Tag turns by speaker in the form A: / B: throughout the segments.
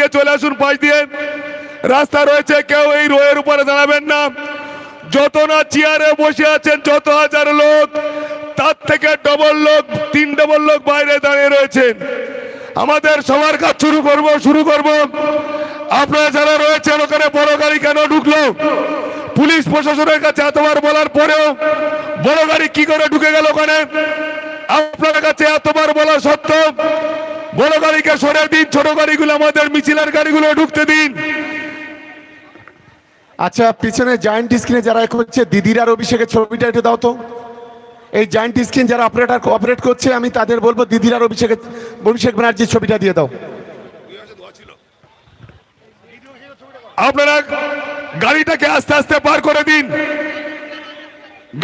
A: দিয়ে চলে আসুন, পাশ দিয়ে। রাস্তা রয়েছে, কেউ এই রোয়ের উপরে দাঁড়াবেন না। যত না চেয়ারে বসে আছেন, যত হাজার লোক, তার থেকে ডবল লোক তিন ডবল লোক বাইরে দাঁড়িয়ে রয়েছেন। আমাদের সবার কাজ শুরু করব শুরু করব। আপনারা যারা রয়েছেন, ওখানে বড় গাড়ি কেন ঢুকলো? পুলিশ প্রশাসনের কাছে এতবার বলার পরেও বড় গাড়ি কি করে ঢুকে গেল ওখানে? আপনার কাছে এতবার বলা সত্ত্বেও বড় গাড়িকে সরে দিন ছোট গাড়িগুলো আমাদের মিছিলের গাড়িগুলো ঢুকতে দিন।
B: আচ্ছা পিছনে জায়েন্ট স্ক্রিনে যারা করছে দিদির আর অভিষেকের ছবিটা একটু দাও তো। এই জায়েন্ট স্ক্রিন যারা অপারেটর অপারেট করছে আমি তাদের বলব দিদির আর অভিষেকের অভিষেক ব্যানার্জির ছবিটা দিয়ে দাও।
A: আপনারা গাড়িটাকে আস্তে আস্তে পার করে দিন।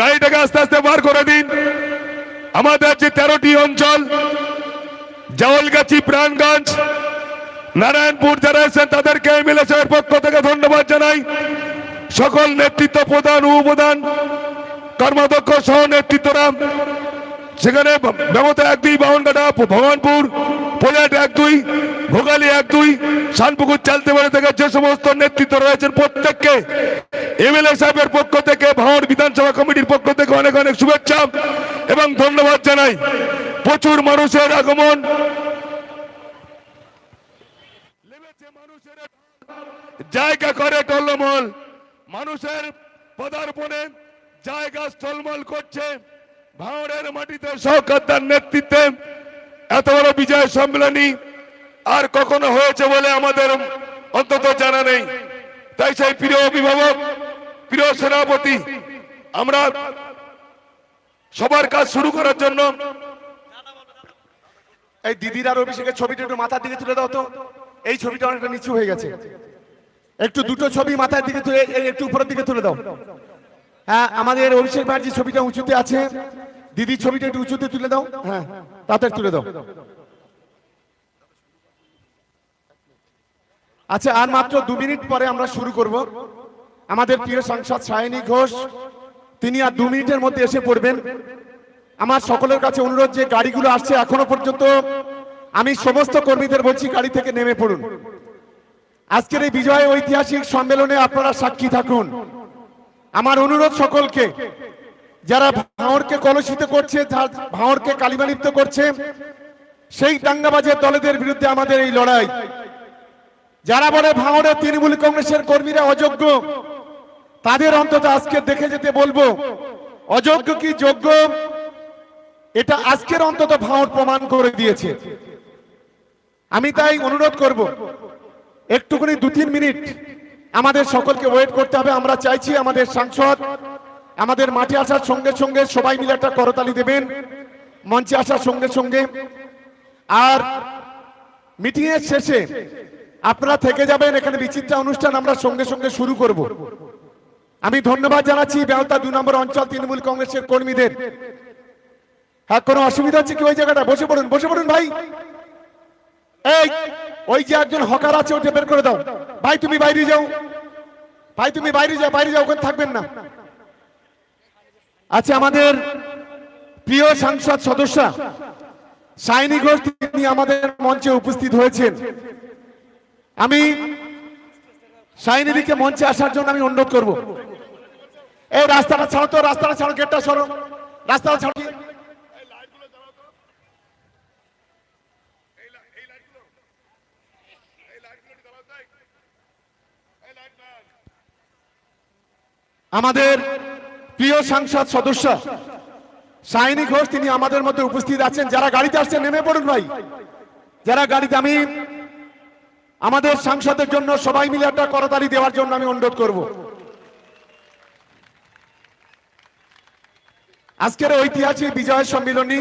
A: গাড়িটাকে আস্তে আস্তে পার করে দিন। আমাদের যে তেরোটি অঞ্চল জাওলগাছি প্রাণগঞ্জ, নারায়ণপুর যারা এসেছেন তাদেরকে এমএলএ সাহেবের পক্ষ থেকে ধন্যবাদ জানাই। সকল নেতৃত্ব প্রধান, উপপ্রধান, কর্মাধ্যক্ষ সহ নেতৃত্বরা। সেখানে ব্যবতা এক দুই বাউনঘাটা ভগবানপুর পোলাট এক দুই, ভোগালী এক দুই, শানপুকুর চালতে পারে থেকে যে সমস্ত নেতৃত্ব রয়েছেন, প্রত্যেককে এমএলএ সাহেবের পক্ষ থেকে ভাঙড় বিধানসভা কমিটির পক্ষ থেকে অনেক অনেক শুভেচ্ছা এবং ধন্যবাদ জানাই। প্রচুর মানুষের আগমন। জায়গা করে টলমল। মানুষের পদার্পণে জায়গা টলমল করছে। ভাঙড়ের মাটিতে সহকার নেতৃত্বে এত বড় বিজয় সম্মেলনী আর কখনো হয়েছে বলে আমাদের অন্তত জানা নেই। তাই সেই প্রিয় অভিভাবক, প্রিয় সেনাপতি, আমরা সবার কাজ শুরু করার জন্য
B: এই দিদির আর অভিষেকের ছবিটা একটু মাথার দিকে তুলে দাও তো। এই ছবিটা অনেকটা নিচু হয়ে গেছে। একটু দুটো ছবি মাথার দিকে তুলে একটু উপরের দিকে তুলে দাও। হ্যাঁ আমাদের অভিষেক ব্যানার্জির ছবিটা উঁচুতে আছে। দিদির ছবিটা একটু উঁচুতে তুলে দাও। হ্যাঁ তাতে তুলে দাও। আচ্ছা আর মাত্র দু মিনিট পরে আমরা শুরু করব। আমাদের প্রিয় সাংসদ সায়নী ঘোষ, তিনি আর দু মিনিটের মধ্যে এসে পড়বেন। আমার সকলের কাছে অনুরোধ যে গাড়িগুলো আসছে এখনও পর্যন্ত আমি সমস্ত কর্মীদের বলছি গাড়ি থেকে নেমে পড়ুন। আজকের এই বিজয় ঐতিহাসিক সম্মেলনে আপনারা সাক্ষী থাকুন। আমার অনুরোধ সকলকে, যারা ভাঁড়কে কলুষিত করছে ভাঁড়কে কালিমালিপ্ত করছে, সেই দাঙ্গাবাজের দলেদের বিরুদ্ধে আমাদের এই লড়াই। যারা বলে ভাঙড়ে তৃণমূল কংগ্রেসের কর্মীরা অযোগ্য, তাদের অন্তত আজকে দেখে যেতে বলব। অযোগ্য কি যোগ্য? এটা আজকের অন্তত ভাঙড় প্রমাণ করে দিয়েছে। আমি তাই অনুরোধ করব, একটুখানি দু তিন মিনিট আমাদের সকলকে ওয়েট করতে হবে। আমরা চাইছি আমাদের সাংসদ আমাদের মাঠে আসার সঙ্গে সঙ্গে সবাই মিলে একটা করতালি দেবেন, মঞ্চে আসার সঙ্গে সঙ্গে। আর মিটিং এর শেষে আপনারা থেকে যাবেন, এখানে বিচিত্রা অনুষ্ঠান আমরা সঙ্গে সঙ্গে শুরু করব। আমি ধন্যবাদ জানাচ্ছি বেহতা দু নম্বর অঞ্চল তৃণমূল কংগ্রেসের কর্মীদের। হ্যাঁ কোনো অসুবিধা হচ্ছে কি ওই জায়গাটা? বসে পড়ুন বসে পড়ুন ভাই। এই, ওই যে একজন হকার আছে, ওটা বের করে দাও। ভাই, তুমি বাইরে যাও। ভাই, তুমি বাইরে যাও বাইরে যাও, ওখানে থাকবেন না। আচ্ছা আমাদের প্রিয় সাংসদ সদস্য সাইনি ঘোষ, তিনি আমাদের মঞ্চে উপস্থিত হয়েছেন। আমি সাইনিদিকে মঞ্চে আসার জন্য আমি অনুরোধ করব। এই রাস্তাটা ছাড়ো তো, রাস্তাটা ছাড়ো, গেটটা সরো রাস্তাটা ছাড়ো আমাদের প্রিয় সাংসদ সদস্য, সাইনি ঘোষ, তিনি আমাদের মধ্যে উপস্থিত আছেন। যারা গাড়িতে আসছেন নেমে পড়ুন ভাই। যারা গাড়িতে, আমি আমাদের সাংসদের জন্য সবাই মিলে একটা করতালি দেওয়ার জন্য আমি অনুরোধ করব। আজকের ঐতিহাসিক বিজয় সম্মিলনী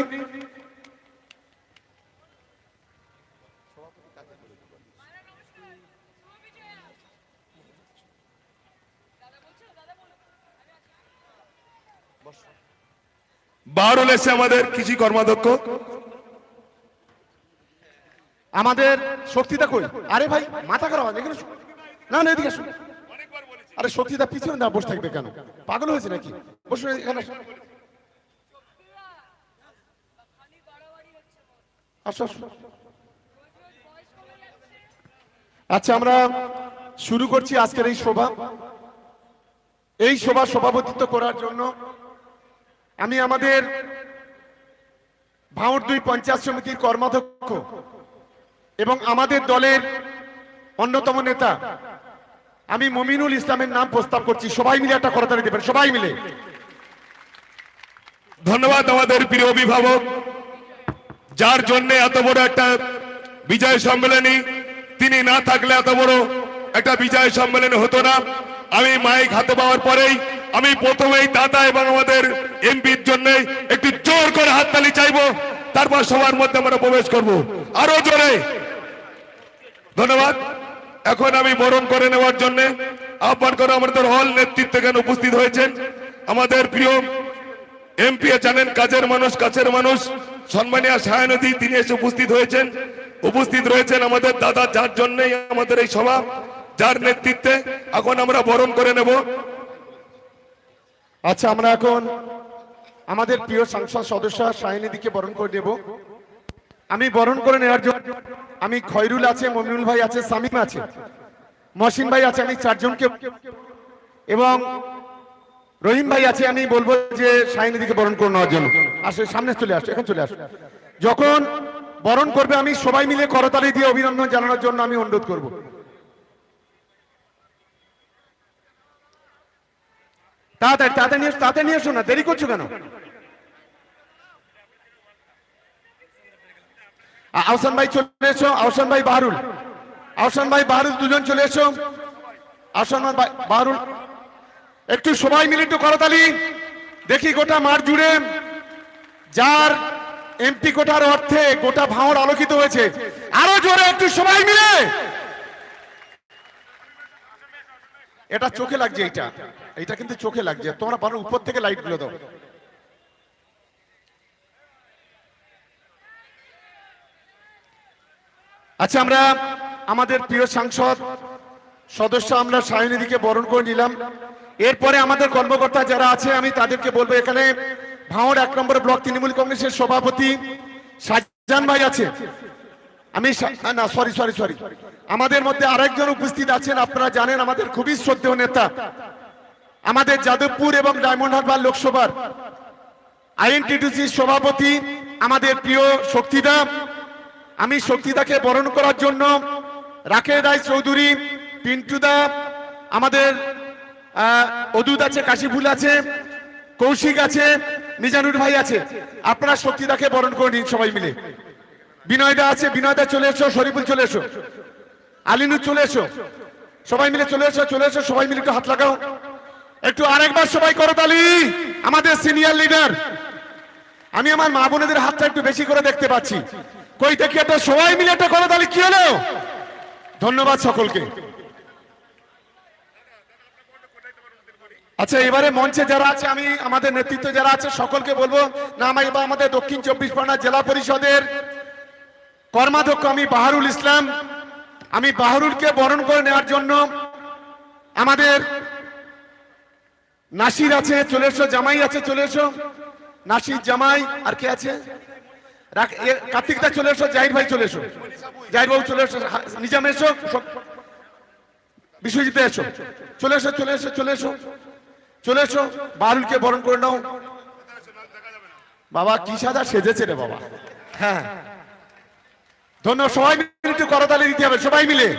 A: বারুল এসে আমাদের কৃষি কর্মাধ্যক্ষ।
B: আমাদের শক্তিদা কই? আরে ভাই, মাথা খারাপ এখানে না না, এদিকে আরে শক্তিদা পিছনে না বসে থাকবে কেন? পাগল হয়েছে নাকি? বসুন, এখানে। আসো আচ্ছা আমরা শুরু করছি আজকের এই শোভা এই শোভা সভাপতিত্ব করার জন্য আমি আমাদের ভাঁড় দুই পঞ্চায়েত সমিতির কর্মাধ্যক্ষ এবং আমাদের দলের অন্যতম নেতা, আমি মমিনুল ইসলামের নাম প্রস্তাব করছি, সবাই মিলে একটা করতালি দেবেন, সবাই মিলে।
A: ধন্যবাদ আমাদের প্রিয় অভিভাবক, যার জন্য এত বড় একটা বিজয় সম্মেলনী, তিনি না থাকলে এত বড় একটা বিজয় সম্মেলনী হতো না। আমি মাইক হাতে পাওয়ার পরেই, আমি প্রথমেই দাদা এবং আমাদের এমপির জন্য একটু জোর করে হাততালি চাইব, তারপর সবার মধ্যে আমরা প্রবেশ করব। আরও জোরে। ধন্যবাদ। এখন আমি বরণ করে নেওয়ার জন্য আহ্বান করে আমাদের হল নেতৃত্ব এখানে উপস্থিত হয়েছেন আমাদের প্রিয় এমপি জানেন কাজের মানুষ, কাছের মানুষ, সম্মানীয় সায়নদী তিনি এসে উপস্থিত হয়েছেন। উপস্থিত রয়েছেন আমাদের দাদা, যার জন্যই আমাদের এই সভা, যার নেতৃত্বে এখন আমরা বরণ করে নেব।
B: আচ্ছা আমরা এখন আমাদের প্রিয় সংসদ সদস্য শাহিনীদিকে বরণ করে দেব আমি বরণ করে নেওয়ার জন্য আমি খয়রুল আছে, মমিনুল ভাই আছে, সামিম আছে, মহসিন ভাই আছে, আমি চারজনকে এবং রহিম ভাই আছে, আমি বলব যে শাহিনীদিকে বরণ করে নেওয়ার জন্য। আসে, সামনে চলে আসো, এখন চলে আসো। যখন বরণ করবে, আমি সবাই মিলে করতালি দিয়ে অভিনন্দন জানানোর জন্য আমি অনুরোধ করব। তাড়াতাড়ি তাড়াতাড়ি নিয়ে তাড়াতাড়ি নিয়ে এসো না, দেরি করছ কেন? আহসান ভাই চলে এসো, আহসান ভাই বাহারুল। আহসান ভাই, বাহারুল দুজন চলে এসো। আহসান ভাই, বাহারুল। একটু সবাই মিলে একটু করতালি। দেখি গোটা মাঠ জুড়ে। যার এমপি কোটার অর্থে গোটা ভাঁড় আলোকিত হয়েছে। আরও জোরে একটু সবাই মিলে। এটা চোখে লাগছে এটা এইটা কিন্তু চোখে লাগছে। তোমরা পারো, উপর থেকে লাইটগুলো দাও। আচ্ছা আমরা আমাদের প্রিয় সাংসদ সদস্য আমরা সায়নিধিকে বরণ করে নিলাম। এরপরে আমাদের কর্মকর্তা যারা আছে, আমি তাদেরকে বলব এখানে ভাঁড় এক নম্বর ব্লক তৃণমূল কংগ্রেসের সভাপতি সাজান ভাই আছে। আমি না সরি সরি সরি আমাদের মধ্যে আরেকজন উপস্থিত আছেন, আপনারা জানেন আমাদের খুবই শ্রদ্ধেয় নেতা। আমাদের যাদবপুর এবং ডায়মন্ড হারবার লোকসভার আইএনটিটিসির সভাপতি, আমাদের প্রিয় শক্তিদা আমি শক্তিদাকে বরণ করার জন্য রাকেশ রায় চৌধুরী, পিন্টুদা, আমাদের অদূত আছে, কাশিফুল আছে, কৌশিক আছে, মিজানুর ভাই আছে। আপনারা শক্তিদাকে বরণ করে নিন সবাই মিলে। বিনয়দা আছে, বিনয়দা চলে এসো, শরীফুল চলে এসো, আলিনু চলে এসো। সবাই মিলে চলে এসো চলে এসো, সবাই মিলে একটু হাত লাগাও। একটু আরেকবার সবাই করো তালি, আমাদের সিনিয়র লিডার আমি আমার মা বোনেদের হাতটা একটু বেশি করে দেখতে পাচ্ছি। কই দেখি একটা সবাই মিলে একটা করো, তাহলে কি হলো? ধন্যবাদ সকলকে। আচ্ছা এবারে মঞ্চে যারা আছে, আমি, আমাদের নেতৃত্ব যারা আছে, সকলকে বলব, না আমার এবার আমাদের দক্ষিণ চব্বিশ পরগনা জেলা পরিষদের কর্মাধ্যক্ষ আমি বাহারুল ইসলাম। আমি বাহারুলকে বরণ করে নেওয়ার জন্য আমাদের নাসির আছে, চলে এসো, জামাই আছে, চলে এসো। নাসির, জামাই, আর কে আছে? এ- কার্তিকদা চলে এসো জাহির ভাই চলে এসো। জাহির বাবু চলে এসো নিজাম এসো বিশ্বজিৎ এসো। চলে এসো চলে এসো চলে এসো। চলে এসো, বারুলকে বরণ করে নাও। বাবা, কি সাদা সেজেছে রে বাবা। হ্যাঁ। ধন্যবাদ, সবাই মিলে একটু করতালি দিতে হবে, সবাই মিলে।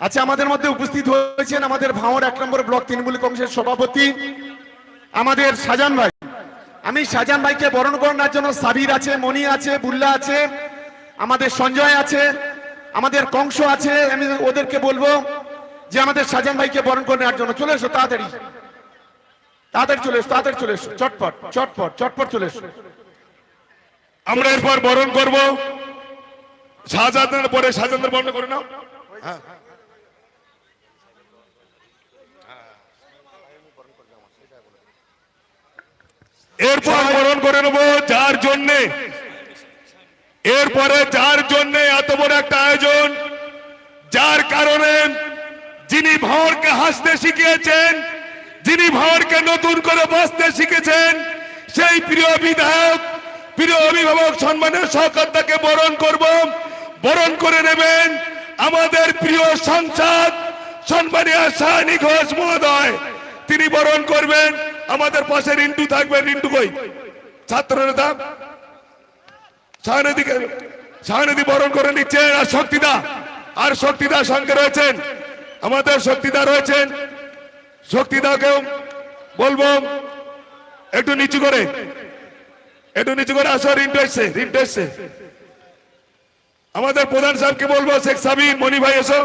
B: আচ্ছা আমাদের মধ্যে উপস্থিত হয়েছেন আমাদের ভাঙড় এক নম্বর ব্লক তৃণমূল কংগ্রেসের সভাপতি, আমাদের সাজান ভাই। আমি সাজান ভাইকে বরণ করার জন্য সাবির আছে মনি আছে বুল্লা আছে আমাদের সঞ্জয় আছে আমাদের কংস আছে আমি ওদেরকে বলব যে আমাদের সাজান ভাইকে বরণ করে নেওয়ার জন্য চলে এসো তাড়াতাড়ি। তাড়াতাড়ি চলে এসো তাড়াতাড়ি চলে এসো চটপট চটপট চটপট চলে এসো।
A: আমরা এরপর বরণ করব শাহজাহানের পরে শাহজাহানের বরণ করে নাও। এরপর বরণ করে নেব যার জন্যে। এরপরে যার জন্যে এত বড় একটা আয়োজন যার কারণে যিনি ভাঁড়কে হাসতে শিখিয়েছেন যিনি ভাঁড়কে নতুন করে বসতে শিখেছেন সেই প্রিয় বিধায়ক প্রিয় অভিভাবক সম্মানের সহকর্তাকে বরণ করব। বরণ করে নেবেন আমাদের প্রিয় সংসদ সম্মানীয় সায়নী ঘোষ মহোদয়। তিনি বরণ করবেন আমাদের পাশে রিন্টু থাকবে, রিন্টু কই? ছাত্র নেতা শাহনদীকে শাহনদী বরণ করে নিচ্ছেন আর শক্তিদা আর শক্তিদা সঙ্গে রয়েছেন। আমাদের শক্তিদা রয়েছেন। শক্তিদাকেও বলব, একটু নিচু করে। একটু নিচু করে আসো, রিন্টু এসছে রিন্টু এসছে। আমাদের প্রধান সাহেবকে বলব, শেখ সাবির মনি ভাই এসো।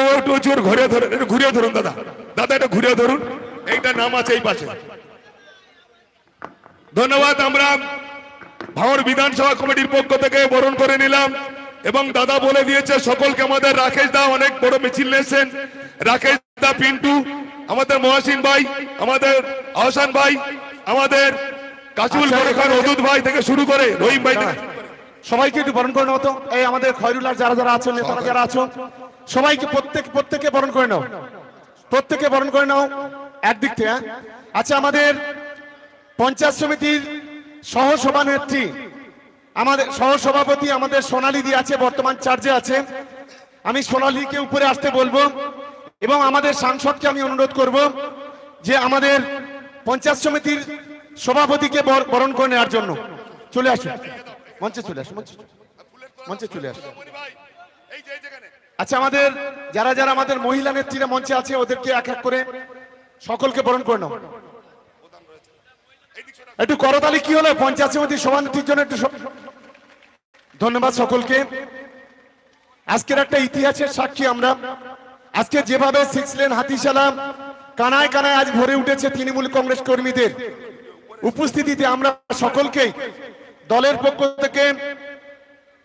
A: একটু একটু জোর ঘুরে ধরুন একটু ঘুরিয়ে ধরুন দাদা। দাদা একটু ঘুরিয়ে ধরুন। এইটা নাম আছে এই পাশে। ধন্যবাদ আমরা ভাঙড় বিধানসভা কমিটির পক্ষ থেকে বরণ করে নিলাম। এবং দাদা বলে দিয়েছে সকলকে আমাদের রাকেশ দা অনেক বড় মিছিল নিয়েছেন। রাকেশ দা পিন্টু আমাদের মহাসিন ভাই আমাদের আহসান ভাই আমাদের কাজুল
B: আচ্ছা,
A: ভাই থেকে শুরু করে রহিম ভাই থেকে
B: সবাইকে একটু বরণ করে নাও তো। এই আমাদের খয়রুল্লাহ যারা যারা আছো নেতারা যারা আছো সবাইকে প্রত্যেক প্রত্যেকে বরণ করে নাও। প্রত্যেকে বরণ করে নাও একদিক থেকে? আচ্ছা আমাদের পঞ্চায়েত সমিতির সহ সভানেত্রী আমাদের সহ সভাপতি আমাদের সোনালী দি আছে, বর্তমান চার্জে আছে। আমি সোনালীকে উপরে আসতে বলব এবং আমাদের সাংসদকে আমি অনুরোধ করব যে আমাদের পঞ্চায়েত সমিতির সভাপতিকে বর- বরণ করে নেওয়ার জন্য। চলে আসুন। মঞ্চে চলে আসুন মঞ্চে মঞ্চে চলে আসুন আচ্ছা আমাদের যারা যারা আমাদের মহিলা নেত্রীরা মঞ্চে আছে, ওদেরকে এক এক করে সকলকে বরণ করে নাও। একটু করতালি কি হলো? পঞ্চায়েত সমিতির সভানেত্রীর জন্য একটু ধন্যবাদ সকলকে। আজকের একটা ইতিহাসের সাক্ষী আমরা। আজকে যেভাবে সিক্স লেন হাতিশালা কানায় কানায় আজ ভরে উঠেছে তৃণমূল কংগ্রেস কর্মীদের, উপস্থিতিতে আমরা সকলকেই দলের পক্ষ থেকে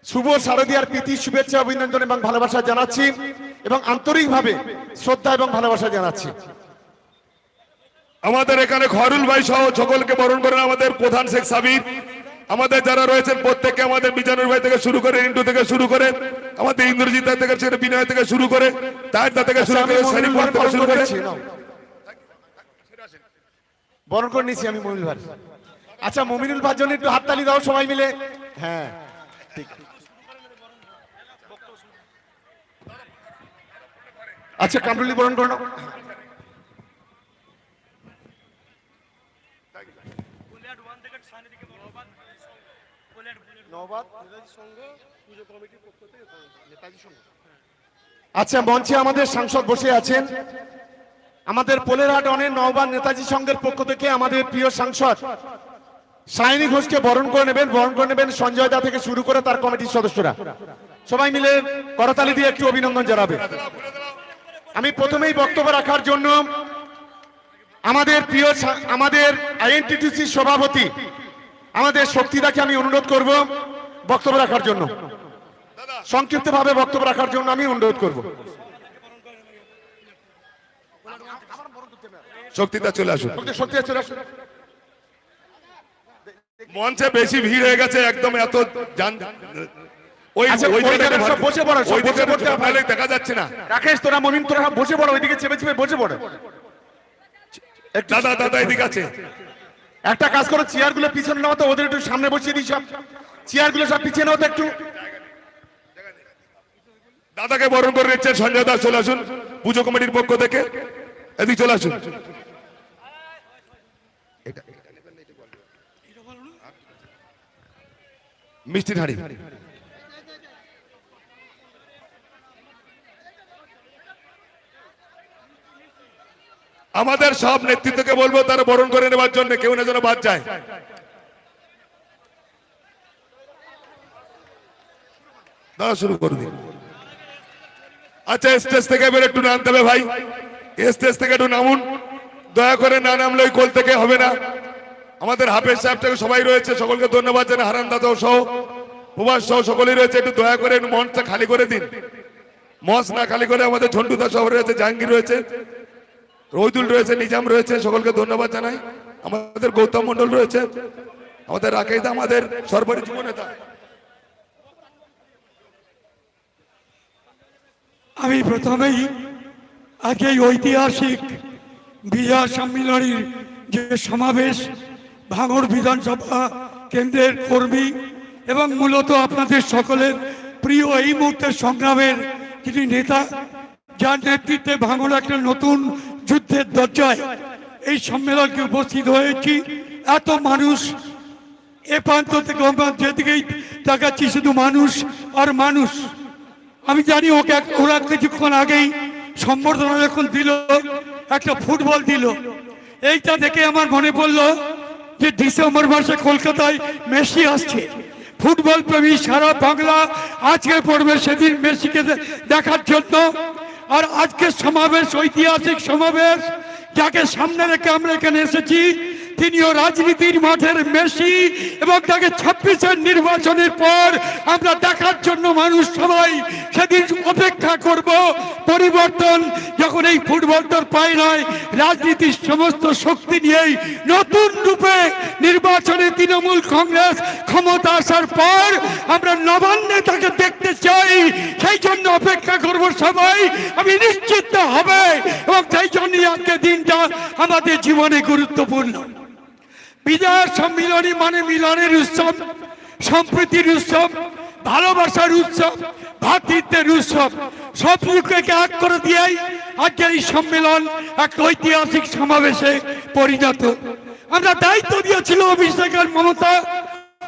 B: শুভ শারদীয়ার প্রীতি শুভেচ্ছা অভিনন্দন এবং ভালোবাসা জানাচ্ছি এবং আন্তরিকভাবে শ্রদ্ধা এবং ভালোবাসা জানাচ্ছি।
A: আমাদের এখানে খয়রুল ভাই সহ সকলকে বরণ করেন আমাদের প্রধান শেখ সাবির। আমাদের যারা রয়েছেন প্রত্যেককে আমাদের মিজানুর ভাই থেকে শুরু করে ইন্টু থেকে শুরু করে আমাদের ইন্দ্রজিৎ থেকে শুরু বিনয় থেকে শুরু করে তার থেকে শুরু
B: আচ্ছা,
A: করে শুরু
B: করে। বরণ করে নিচ্ছি আমি মমিনুল ভাই আচ্ছা মমিনুল ভাইয়ের জন্য একটু হাততালি দাও সবাই মিলে। হ্যাঁ ঠিক। আচ্ছা কামরুলি বরণ করে আচ্ছা মঞ্চে আমাদের সাংসদ বসে আছেন। আমাদের পোলেরহাট অনেক নওবান নেতাজি সংঘের পক্ষ থেকে আমাদের প্রিয় সাংসদ সায়নী ঘোষকে বরণ করে নেবেন বরণ করে নেবেন সঞ্জয় দা থেকে শুরু করে তার কমিটির সদস্যরা। সবাই মিলে করতালি দিয়ে একটু অভিনন্দন জানাবে। আমি প্রথমেই বক্তব্য রাখার জন্য আমাদের প্রিয় আমাদের আইএনটিটিসি সভাপতি আমাদের শক্তিদাকে আমি অনুরোধ করব বক্তব্য রাখার জন্য। সংক্ষিপ্তভাবে বক্তব্য রাখার জন্য আমি অনুরোধ করব।
A: শক্তিদা চলে আসুন।
B: শক্তি চলে আসুন।
A: মঞ্চে বেশি ভিড় হয়ে গেছে একদম এত জান ওই
B: আচ্ছা, সব বসে পড়ো,
A: ওই
B: বসে পড়তে হবে।
A: দেখা যাচ্ছে না।
B: রাকেশ তোরা মমিন তোরা সব বসে পড়ো ওইদিকে চেপে চেপে বসে পড়ো।
A: দাদা দাদা এদিকে আছে।
B: একটা কাজ করো চেয়ারগুলো পিছনে নাও তো ওদের একটু সামনে বসিয়ে দিই সব। চেয়ারগুলো সব পিছিয়ে নাও তো একটু।
A: দাদাকে বরণ করে নিচ্ছেন সঞ্জয় দাস চলে আসুন। পুজো কমিটির পক্ষ থেকে। এদিকে চলে আসুন। মিষ্টির হাড়ি আমাদের সব নেতৃত্বকে বলব, তারা বরণ করে নেবার জন্য কেউ না যেন বাদ যায়। দাদা, শুরু করে দিন আচ্ছা স্টেজ থেকে এবার একটু নামতে হবে ভাই। স্টেজ থেকে একটু নামুন। দয়া করে না নামলে ওই কোল থেকে হবে না। আমাদের হাফেজ সাহেব থেকে সবাই রয়েছে, সকলকে ধন্যবাদ জানাই, হারান দাদা সহ প্রভাস সহ সকলেই রয়েছে, একটু দয়া করে একটু মঞ্চটা খালি করে দিন। মঞ্চ না খালি করে আমাদের ঝন্টুদা সহ রয়েছে, জাহাঙ্গীর রয়েছে, রহিদুল রয়েছে, নিজাম রয়েছে, সকলকে ধন্যবাদ জানাই। আমাদের গৌতম মন্ডল রয়েছে, আমাদের রাকেশ দা, আমাদের সর্বোপরি যুব নেতা।
C: আমি প্রথমেই আজকে ঐতিহাসিক বিজয় সম্মিলনীর যে সমাবেশ ভাঙড় বিধানসভা কেন্দ্রের কর্মী এবং মূলত আপনাদের সকলের প্রিয় এই মুহূর্তের সংগ্রামের যিনি নেতা, যার নেতৃত্বে ভাঙড় একটা নতুন যুদ্ধের দরজায় এই সম্মেলনকে উপস্থিত হয়েছি। এত মানুষ এ প্রান্ত থেকে ও যেদিকেই তাকাচ্ছি শুধু মানুষ আর মানুষ। আমি জানি ওকে ওরা কিছুক্ষণ আগেই সম্বর্ধনা যখন দিল, একটা ফুটবল দিল। এইটা দেখে আমার মনে পড়ল যে ডিসেম্বর মাসে কলকাতায় মেসি আসছে। ফুটবল প্রেমী সারা বাংলা আজকে পড়বে সেদিন মেসিকে দেখার জন্য। আর আজকের সমাবেশ, ঐতিহাসিক সমাবেশ, যাকে সামনে রেখে আমরা এখানে এসেছি। তিনিও রাজনীতির মাঠের মেসি এবং তাকে ছাব্বিশের নির্বাচনের পর আমরা দেখার জন্য মানুষ সবাই সেদিন অপেক্ষা করব। পরিবর্তন যখন এই ফুটবলটার পায় নয় রাজনীতির সমস্ত শক্তি নিয়েই নতুন রূপে নির্বাচনে তৃণমূল কংগ্রেস ক্ষমতা আসার পর আমরা নবান্নে তাকে দেখতে চাই। সেই জন্য অপেক্ষা করব সবাই। আমি নিশ্চিত হবে এবং সেই জন্যই আজকে দিনটা আমাদের জীবনে গুরুত্বপূর্ণ। বিজয় সম্মিলনী মানে মিলনের উৎসব, সম্প্রীতির উৎসব, ভালোবাসার উৎসব ভাতৃত্বের উৎসব। সব লোককে এক করে দিয়েই আজকের এই সম্মেলন এক ঐতিহাসিক সমাবেশে পরিণত। আমরা দায়িত্ব দিয়েছিল অভিষেকের মমতা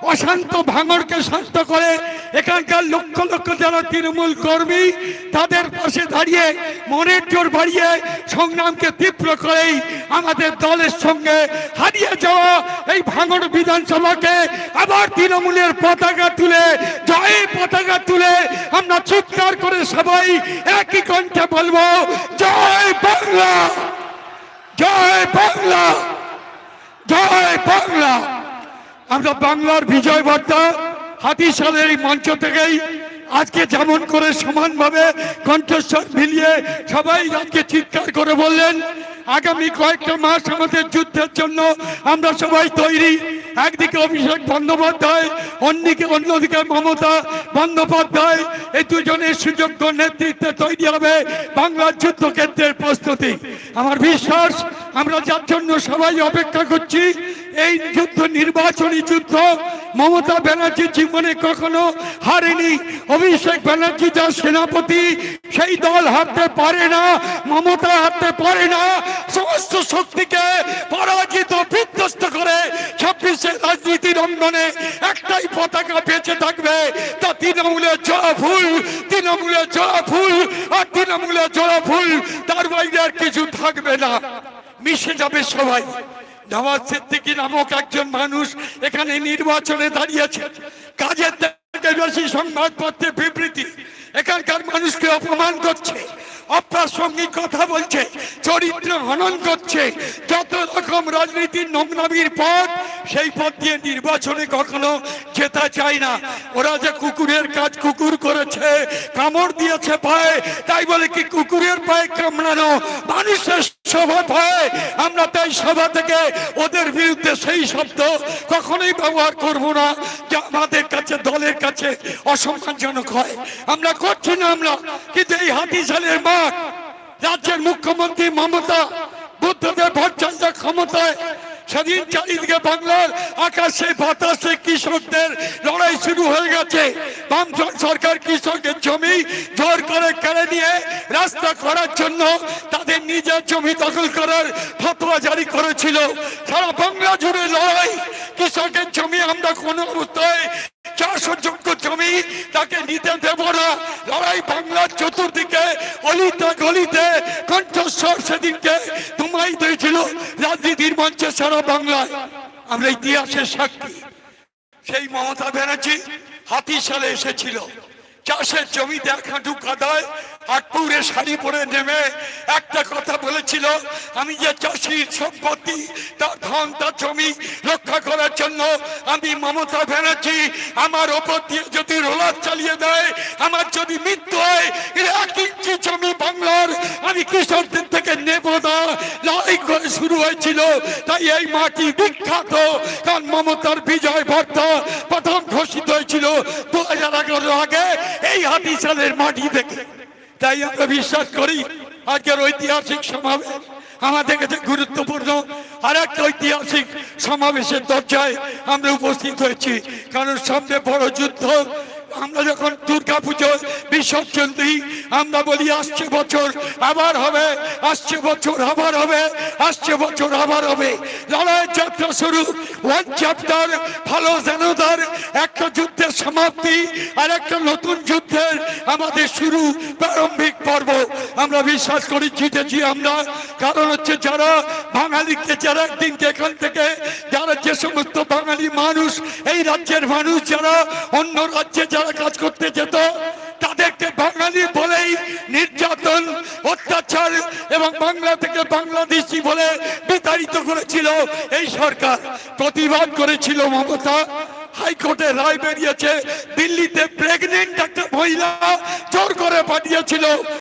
C: অশান্ত ভাঙড়কে শান্ত করে এখানকার লক্ষ লক্ষ যারা তৃণমূল কর্মী, তাদের পাশে দাঁড়িয়ে মনের জোর বাড়িয়ে সংগ্রামকে তীব্র করেই আমাদের দলের সঙ্গে হারিয়ে যাওয়া এই ভাঙড় বিধানসভাকে আবার তৃণমূলের পতাকা তুলে জয় পতাকা তুলে আমরা চিৎকার করে সবাই একই কণ্ঠে বলব, জয় বাংলা! জয় বাংলা! জয় বাংলা! আমরা বাংলার বিজয় বার্তা হাতিশালের এই মঞ্চ থেকেই আজকে যেমন করে সমানভাবে কণ্ঠস্বর মিলিয়ে সবাই আজকে চিৎকার করে বললেন, আগামী কয়েকটা মাস আমাদের যুদ্ধের জন্য আমরা সবাই তৈরি। একদিকে অভিষেক বন্দ্যোপাধ্যায়, অন্যদিকে অন্যদিকে মমতা বন্দ্যোপাধ্যায়। এই দুজনের সুযোগ্য নেতৃত্বে তৈরি হবে বাংলার যুদ্ধক্ষেত্রের প্রস্তুতি। আমার বিশ্বাস, আমরা যার জন্য সবাই অপেক্ষা করছি এই যুদ্ধ, নির্বাচনী যুদ্ধ, মমতা ব্যানার্জি জীবনে কখনো হারেনি। অভিষেক ব্যানার্জি যার সেনাপতি, সেই দল হারতে পারে না, মমতা হারতে পারে না। সমস্ত শক্তিকে পরাজিত, বিধ্বস্ত করে ছাব্বিশে রাজনীতির অঙ্গনে একটাই পতাকা বেঁচে থাকবে। তা তৃণমূলের জোড়া ফুল তৃণমূলের জোড়া ফুল আর তৃণমূলের জোড়া ফুল তার বাইরে আর কিছু থাকবে না। মিশে যাবে সবাই। নওয়াজ সিদ্দিকী নামক একজন মানুষ এখানে নির্বাচনে দাঁড়িয়েছে। কাজের বেশি সংবাদপত্রে বিবৃতি। এখানকার মানুষকে অপমান করছে, অপ্রাসঙ্গিক কথা বলছে, চরিত্র হনন করছে। যত রকম রাজনীতির নোংরামির পথ, সেই পথ দিয়ে নির্বাচনে কখনো জেতা চায় না। ওরা যে কুকুরের কাজ কুকুর করেছে, কামড় দিয়েছে পায়ে, তাই বলে কি কুকুরের পায়ে কামড়ানো? মানুষের সভা পায় আমরা তাই সভা থেকে ওদের বিরুদ্ধে সেই শব্দ কখনোই ব্যবহার করব না যে আমাদের কাছে, দলের কাছে অসম্মানজনক হয়। আমরা করছি না আমরা, কিন্তু এই হাতিশালের মাঠ, রাজ্যের মুখ্যমন্ত্রী মমতা, বুদ্ধদেব ভট্টাচার্য ক্ষমতায় সেদিন চারিদিকে বাংলার আকাশে বাতাসে কৃষকদের লড়াই শুরু হয়ে গেছে। বাম সরকার কৃষকের জমি জোর করে কেড়ে নিয়ে রাস্তা করার জন্য তাদের নিজের জমি দখল করার ফতোয়া জারি করেছিল। সারা বাংলা জুড়ে লড়াই, কৃষকের জমি আমরা কোনো অবস্থায় চাষযোগ্য জমি তাকে নিতে দেব না। লড়াই বাংলার চতুর্দিকে, অলিতে গলিতে, কণ্ঠস্বর সেদিনকে তোমাই দিয়েছিল রাজনীতির মঞ্চে সারা বাংলায়। আমরা ইতিহাসের সাক্ষী। সেই মমতা ব্যানার্জি হাতি সালে এসেছিল। চাষের জমিতে এক হাঁটু কাদায় আটপুরে শাড়ি পরে নেমে একটা কথা বলেছিল, আমি যে চাষির সম্পত্তি, তার ধন, তার জমি রক্ষা করার জন্য আমি মমতা ব্যানার্জি, আমার ওপর দিয়ে যদি রোলার চালিয়ে দেয়, আমার যদি মৃত্যু হয় এক ইঞ্চি জমি বাংলার আমি কৃষকদের থেকে নেব না। লড়াই করে শুরু হয়েছিল, তাই এই মাটি বিখ্যাত, কারণ মমতার বিজয় হাতিশালের মাটি দেখে তাই আমরা বিশ্বাস করি, আজকের ঐতিহাসিক সমাবেশ আমাদের কাছে গুরুত্বপূর্ণ। আর একটা ঐতিহাসিক সমাবেশের দরজায় আমরা উপস্থিত হয়েছি, কারণ সামনে বড় যুদ্ধ আমরা যখন দুর্গা পুজো বিসর্জন দিই আমরা বলি আসছে বছর, আবার হবে, আসছে বছর, আবার হবে, আসছে বছর, আবার হবে। লড়াইয়ের যাত্রা শুরু ওয়ান চ্যাপ্টার ভালো জানোদার, একটা যুদ্ধের সমাপ্তি আর একটা নতুন যুদ্ধের আমাদের শুরু প্রারম্ভিক পর্ব। আমরা বিশ্বাস করি জিতেছি আমরা। কারণ হচ্ছে যারা বাঙালিকে, যারা একদিনকে এখান থেকে, যারা যে সমস্ত বাঙালি মানুষ, এই রাজ্যের মানুষ, যারা অন্য রাজ্যে যারা কাজ করতে যেত, তাদেরকে বাঙালি বলেই নির্যাতন, অত্যাচার এবং বাংলা থেকে বাংলাদেশি বলে বিতাড়িত করেছিল এই সরকার। প্রতিবাদ করেছিল মমতা। হাইকোর্টে রায় বেরিয়েছে। দিল্লিতে প্রেগনেন্ট একটা মহিলা জোর করে পাঠিয়েছিল।